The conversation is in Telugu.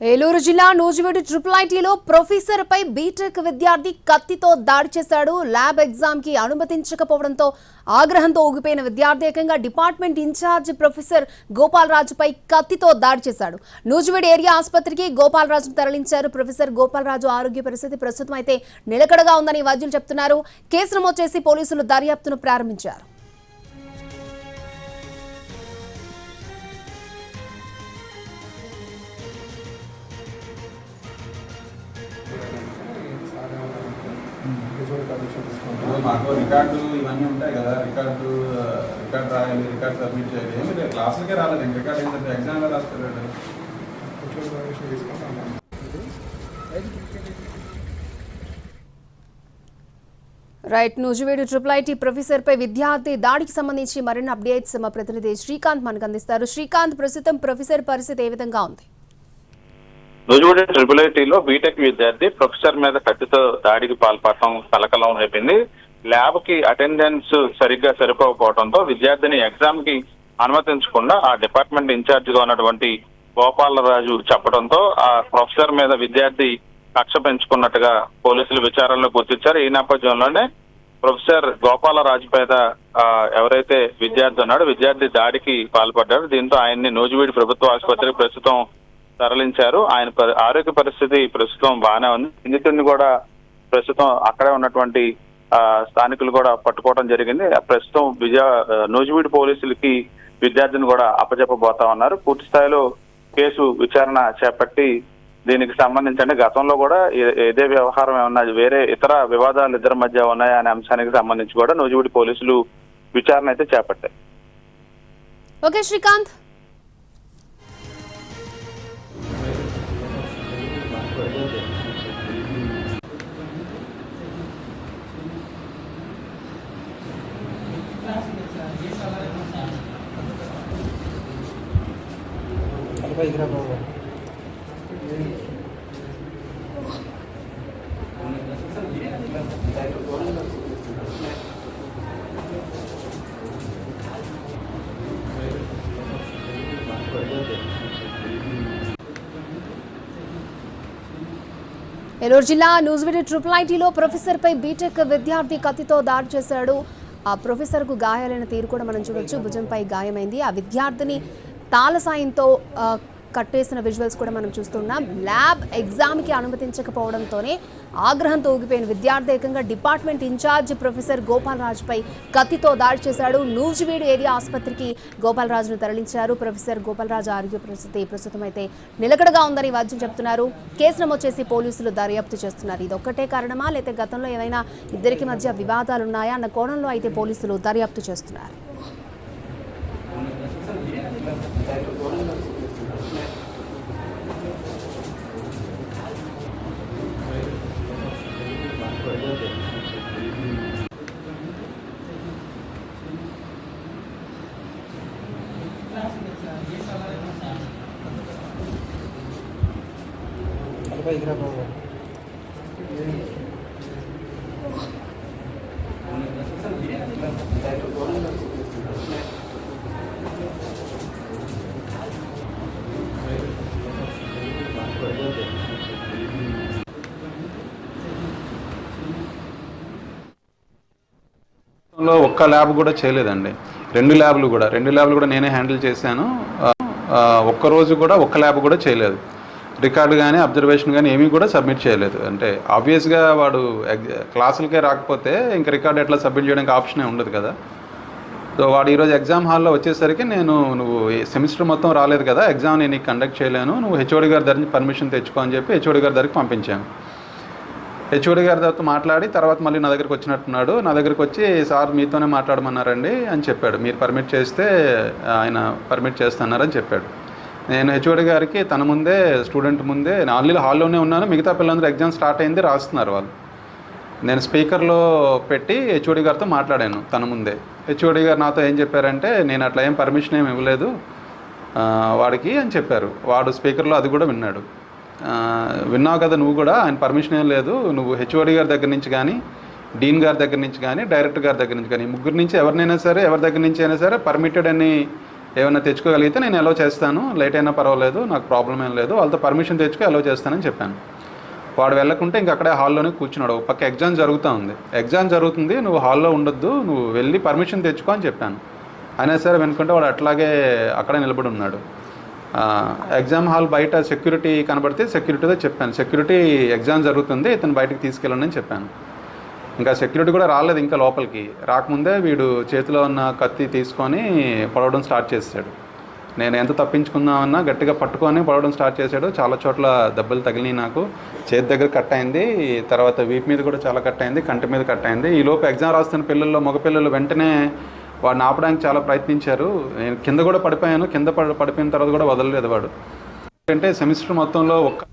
ఏలూరు జిల్లా నూజివీడు ట్రిపుల్ ఐటీలో ప్రొఫెసర్ పై బీటెక్ విద్యార్థి కత్తితో దాడి చేశాడు. ల్యాబ్ ఎగ్జామ్కి అనుమతించకపోవడంతో ఆగ్రహంతో ఊగిపోయిన విద్యార్థి ఏకంగా డిపార్ట్మెంట్ ఇన్ఛార్జ్ ప్రొఫెసర్ గోపాలరాజుపై కత్తితో దాడి చేశాడు. నూజివీడు ఏరియా ఆసుపత్రికి గోపాలరాజును తరలించారు. ప్రొఫెసర్ గోపాలరాజు ఆరోగ్య పరిస్థితి ప్రస్తుతం అయితే నిలకడగా ఉందని వైద్యులు చెప్తున్నారు. కేసు నమోదు చేసి పోలీసులు దర్యాప్తును ప్రారంభించారు. మాకు రికార్డు ఇవన్నీ ఉంటాయి కదా. రికార్డు రికార్డ్ రాయాలి రికార్డ్ సబ్మిట్ చేయాలి. ఏమి లేదు క్లాసులకే రాలేదు. ఇంక రికార్డ్ ఏంటంటే ఎగ్జామ్లో రాసుకోలేదు right Nuzvid triple IT professor పై విద్యార్థి దాడికి సంబంధించి మరిన్ని అప్డేట్స్ మా ప్రతినిధి శ్రీకాంత్ మనకు అందిస్తారు. శ్రీకాంత్ ప్రస్తుతం ప్రొఫెసర్ పరిస్థితి ఏ విధంగా ఉంది? నూజివీడు ట్రిపుల్ ఐటీలో బీటెక్ విద్యార్థి ప్రొఫెసర్ మీద కత్తితో దాడికి పాల్పడటం కలకలం రేపింది. ల్యాబ్కి అటెండెన్స్ సరిగ్గా సరిపోకపోవడంతో విద్యార్థిని ఎగ్జామ్కి అనుమతించకుండా ఆ డిపార్ట్మెంట్ ఇన్ఛార్జ్గా ఉన్నటువంటి గోపాలరాజు చెప్పడంతో ఆ ప్రొఫెసర్ మీద విద్యార్థి కక్ష పెంచుకున్నట్టుగా పోలీసులు విచారణలో గుర్తించారు. ఈ నేపథ్యంలోనే ప్రొఫెసర్ గోపాలరాజు పేద ఎవరైతే విద్యార్థి ఉన్నాడో విద్యార్థి దాడికి పాల్పడ్డాడు. దీంతో ఆయన్ని నూజివీడు ప్రభుత్వ ఆసుపత్రికి ప్రస్తుతం తరలించారు. ఆయన పరి- ఆరోగ్య పరిస్థితి ప్రస్తుతం బాగానే ఉంది. నిందితుడిని కూడా ప్రస్తుతం అక్కడే ఉన్నటువంటి ఆ, స్థానికులు కూడా పట్టుకోవడం జరిగింది. ప్రస్తుతం విజయ నూజివీడు పోలీసులకి విద్యార్థిని కూడా అప్పచెప్పబోతా ఉన్నారు. పూర్తి స్థాయిలో కేసు విచారణ చేపట్టి దీనికి సంబంధించి అంటే గతంలో కూడా ఏదే ఇదే వ్యవహారం ఏమన్నా వేరే ఇతర వివాదాలు ఇద్దరి మధ్య ఉన్నాయా అనే అంశానికి సంబంధించి కూడా నూజివీడు పోలీసులు విచారణ అయితే చేపట్టాయి. ఓకే శ్రీకాంత్. ఏలూరు జిల్లా నూజివీడు ట్రిపుల్ ఐటీలో ప్రొఫెసర్ పై బీటెక్ విద్యార్థి కత్తితో దాడి చేశాడు. ఆ ప్రొఫెసర్కు గాయాలైన తీరు కూడా మనం చూడొచ్చు. భుజంపై గాయమైంది. ఆ విద్యార్థిని తాళ సాయంతో కట్టేసిన విజువల్స్ కూడా మనం చూస్తున్నాం. ల్యాబ్ ఎగ్జామ్కి అనుమతించకపోవడంతోనే ఆగ్రహంతో ఊగిపోయిన విద్యార్థి ఏకంగా డిపార్ట్మెంట్ ఇన్ఛార్జ్ ప్రొఫెసర్ గోపాలరాజుపై కత్తితో దాడి చేశాడు. నూజివీడు ఏరియా ఆసుపత్రికి గోపాలరాజును తరలించారు. ప్రొఫెసర్ గోపాలరాజు ఆరోగ్య పరిస్థితి ప్రస్తుతం అయితే నిలకడగా ఉందని వైద్యం చెప్తున్నారు. కేసు నమోదు చేసి పోలీసులు దర్యాప్తు చేస్తున్నారు. ఇది ఒక్కటే కారణమా? లేకపోతే గతంలో ఏమైనా ఇద్దరికి మధ్య వివాదాలు ఉన్నాయా అన్న కోణంలో అయితే పోలీసులు దర్యాప్తు చేస్తున్నారు. లో ఒక్క ల్యాబ్ కూడా చేయలేదండి. రెండు ల్యాబ్లు కూడా. రెండు ల్యాబ్లు కూడా నేనే హ్యాండిల్ చేశాను. ఒక్క రోజు కూడా ఒక్క ల్యాబ్ కూడా చేయలేదు. రికార్డు కానీ అబ్జర్వేషన్ కానీ ఏమీ కూడా సబ్మిట్ చేయలేదు. అంటే ఆబ్వియస్గా వాడు క్లాసులకే రాకపోతే ఇంకా రికార్డు ఎట్లా సబ్మిట్ చేయడానికి ఆప్షనే ఉండదు కదా. సో వాడు ఈరోజు ఎగ్జామ్ హాల్లో వచ్చేసరికి నేను నువ్వు సెమిస్టర్ మొత్తం రాలేదు కదా ఎగ్జామ్ నేను నీకు కండక్ట్ చేయలేను నువ్వు హెచ్ఓడి గారి దగ్గర పర్మిషన్ తెచ్చుకో అని చెప్పి హెచ్ఓడి గారి దగ్గరికి పంపించాను. హెచ్ఓడి గారి తర్వాత మాట్లాడి తర్వాత మళ్ళీ నా దగ్గరికి వచ్చినట్టున్నాడు. నా దగ్గరికి వచ్చి సార్ మీతోనే మాట్లాడమన్నారండి అని చెప్పాడు. మీరు పర్మిట్ చేస్తే ఆయన పర్మిట్ చేస్తున్నారని చెప్పాడు. నేను హెచ్ఓడి గారికి తన ముందే స్టూడెంట్ ముందే నేను ఆల్రెడీ హాల్లోనే ఉన్నాను. మిగతా పిల్లలందరూ ఎగ్జామ్ స్టార్ట్ అయింది రాస్తున్నారు వాళ్ళు. నేను స్పీకర్లో పెట్టి హెచ్ఓడి గారితో మాట్లాడాను తన ముందే. హెచ్ఓడి గారు నాతో ఏం చెప్పారంటే నేను అట్లా ఏం పర్మిషన్ ఏమి ఇవ్వలేదు వాడికి అని చెప్పారు. వాడు స్పీకర్లో అది కూడా విన్నాడు. విన్నావు కదా నువ్వు కూడా ఆయన పర్మిషన్ ఏం లేదు. నువ్వు హెచ్ఓడి గారి దగ్గర నుంచి కానీ డీన్ గారి దగ్గర నుంచి కానీ డైరెక్టర్ గారి దగ్గర నుంచి కానీ ముగ్గురు నుంచి ఎవరినైనా సరే ఎవరి దగ్గర నుంచి అయినా సరే పర్మిటెడ్ అని ఏమైనా తెచ్చుకోగలిగితే నేను అలో చేస్తాను. లేట్ అయినా పర్వాలేదు నాకు ప్రాబ్లం ఏం లేదు. వాళ్ళతో పర్మిషన్ తెచ్చుకో అలో చేస్తానని చెప్పాను. వాడు వెళ్ళకుంటే ఇంక అక్కడే హాల్లోనే కూర్చున్నాడు. ఒక పక్క ఎగ్జామ్ జరుగుతూ ఉంది. ఎగ్జామ్ జరుగుతుంది నువ్వు హాల్లో ఉండొద్దు నువ్వు వెళ్ళి పర్మిషన్ తెచ్చుకో అని చెప్పాను. అయినా సరే వెనుకుంటే వాడు అట్లాగే అక్కడే నిలబడి ఉన్నాడు. ఎగ్జామ్ హాల్ బయట సెక్యూరిటీ కనబడితే సెక్యూరిటీతో చెప్పాను. సెక్యూరిటీ ఎగ్జామ్ జరుగుతుంది ఇతను బయటకు తీసుకెళ్ళండి అని చెప్పాను. ఇంకా సెక్యూరిటీ కూడా రాలేదు ఇంకా లోపలికి. రాకముందే వీడు చేతిలో ఉన్న కత్తి తీసుకొని పొడవడం స్టార్ట్ చేశాడు. నేను ఎంత తప్పించుకుందామన్నా గట్టిగా పట్టుకొని పొడవడం స్టార్ట్ చేశాడు. చాలా చోట్ల దెబ్బలు తగిలినాయి నాకు. చేతి దగ్గర కట్ అయింది. తర్వాత వీపు మీద కూడా చాలా కట్ అయింది. కంటి మీద కట్ అయింది. ఈలోపు ఎగ్జామ్ రాస్తున్న పిల్లల్లో మగ పిల్లలు వెంటనే వాడిని ఆపడానికి చాలా ప్రయత్నించారు. నేను కింద కూడా పడిపోయాను. కింద పడి పడిపోయిన తర్వాత కూడా వదలలేదు వాడు. ఎందుకంటే సెమిస్టర్ మొత్తంలో ఒక్క